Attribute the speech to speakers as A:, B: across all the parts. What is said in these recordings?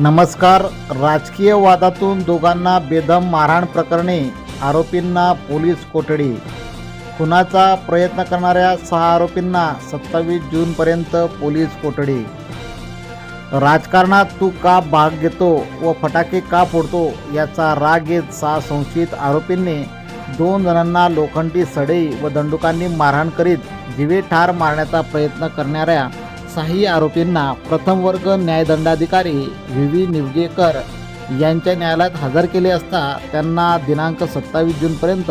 A: नमस्कार. राजकीय वादातून दोघांना बेदम मारहाण प्रकरणी आरोपींना पोलीस कोठडी. खुनाचा प्रयत्न करणाऱ्या सहा आरोपींना सत्तावीस जूनपर्यंत पोलीस कोठडी. राजकारणात तू का भाग घेतो व फटाके का फोडतो याचा राग येत सहा संशयित आरोपींनी दोन जणांना लोखंडी सडई व दंडुकांनी मारहाण करीत जीवे ठार मारण्याचा प्रयत्न करणाऱ्या साही आरोपींना प्रथम वर्ग न्यायदंडाधिकारी व्ही. व्ही. निवगेकर यांच्या न्यायालयात हजर केले असता त्यांना दिनांक सत्तावीस जूनपर्यंत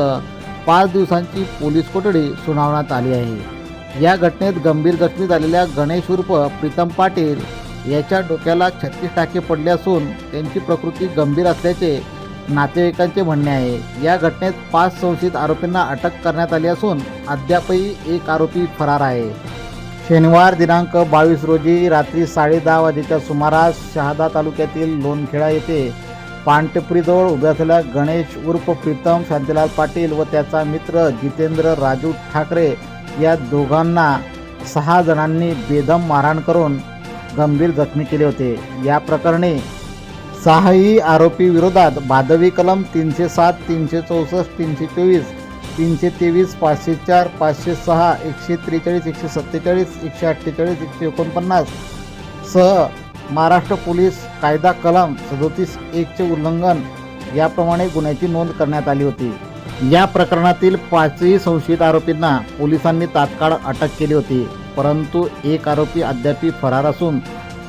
A: पाच दिवसांची पोलीस कोठडी सुनावण्यात आली आहे. या घटनेत गंभीर जखमी झालेल्या गणेश उर्फ प्रीतम पाटील याच्या डोक्याला छत्तीस टाके पडले असून त्यांची प्रकृती गंभीर असल्याचे नातेवाईकांचे म्हणणे आहे. या घटनेत पाच संशयित आरोपींना अटक करण्यात आली असून अद्यापही एक आरोपी फरार आहे. शनिवार दिनांक बावीस रोजी रात्री साडे दहा वाजेच्या सुमारास शहादा तालुक्यातील लोणखेडा येथे पांटपुरीजवळ उभ्या असलेल्या गणेश उर्फ प्रीतम शांतीलाल पाटील व त्याचा मित्र जितेंद्र राजू ठाकरे या दोघांना सहा जणांनी बेदम मारहाण करून गंभीर जखमी केले होते. या प्रकरणी सहाही आरोपी विरोधात भादवी कलम तीनशे सात तीनशे चौसष्ट तीनशे चोवीस तीनशे तेवीस पाचशे चार पाचशे सहा एकशे त्रेचाळीस एकशे सत्तेचाळीस एकशे अठ्ठेचाळीस एकशे एकोणपन्नास सह महाराष्ट्र पोलीस कायदा कलम सदोतीस एकचे उल्लंघन याप्रमाणे गुन्ह्याची नोंद करण्यात आली होती. या प्रकरणातील पाचही संशयित आरोपींना पोलिसांनी तात्काळ अटक केली होती. परंतु एक आरोपी अद्यापी फरार असून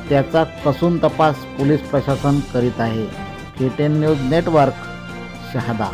A: त्याचा कसून तपास पोलीस प्रशासन करीत आहे. केटेन न्यूज नेटवर्क शहादा.